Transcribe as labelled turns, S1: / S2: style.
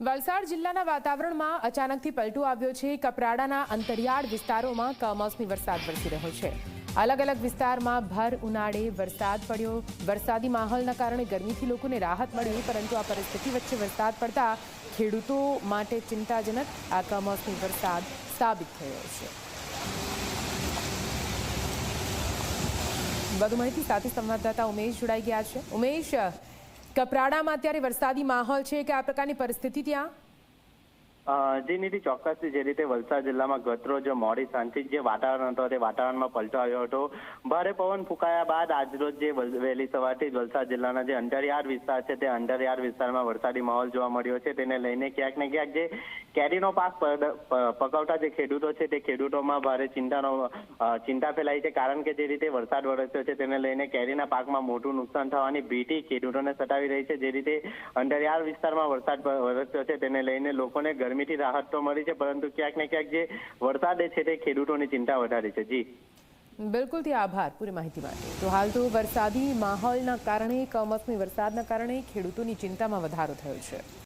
S1: વલસાડ જિલ્લાના વાતાવરણમાં અચાનકથી પલટો આવ્યો છે. કપરાડાના અંતરિયાળ વિસ્તારોમાં કમોસમી વરસાદ વરસી રહ્યો છે. અલગ અલગ વિસ્તારમાં ભર ઉનાળે વરસાદ પડ્યો. વરસાદી માહોલના કારણે ગરમીથી લોકોને રાહત મળી, પરંતુ આ પરિસ્થિતિ વચ્ચે વરસાદ પડતા ખેડૂતો માટે ચિંતાજનક આ કમોસમી વરસાદ સાબિત થયો છે. વધુ માહિતી સાથે સંવાદદાતા ઉમેશ જોડાઈ ગયા છે. ઉમેશ કપરાડામાં અત્યારે વરસાદી માહોલ છે કે આ પ્રકારની પરિસ્થિતિ ત્યાં?
S2: જી નીતિ ચોક્કસ જે રીતે વલસાડ જિલ્લામાં ગતરોજ મોડી સાંજથી જે વાતાવરણ હતો, તે વાતાવરણમાં પલટો આવ્યો હતો. ભારે પવન ફૂંકાયા બાદ આજરોજ જે વહેલી સવારથી વલસાડ જિલ્લાના જે અંતરિયાળ વિસ્તાર છે, તે અંતરિયાળ વિસ્તારમાં વરસાદી માહોલ જોવા મળ્યો છે. તેને લઈને ક્યાંક ને ક્યાંક જે કેરીનો પાક પકવતા જે ખેડૂતો છે, તે ખેડૂતોમાં ભારે ચિંતાનો ચિંતા ફેલાઈ છે. કારણ કે જે રીતે વરસાદ વરસ્યો છે, તેને લઈને કેરીના પાકમાં મોટું નુકસાન થવાની ભીટી ખેડૂતોને સતાવી રહી છે. જે રીતે અંતરિયાળ વિસ્તારમાં વરસાદ વરસ્યો છે, તેને લઈને લોકોને ગરમીથી રાહત તો મળી છે, પરંતુ ક્યાંક ને ક્યાંક જે વરસાદ છે તે ખેડૂતોની ચિંતા વધારે છે. જી.
S1: બિલકુલ તે આભાર પૂરી માહિતી માટે. તો હાલ તો વરસાદી માહોલના કારણે, કમોસમી વરસાદના કારણે ખેડૂતોની ચિંતામાં વધારો થયો છે.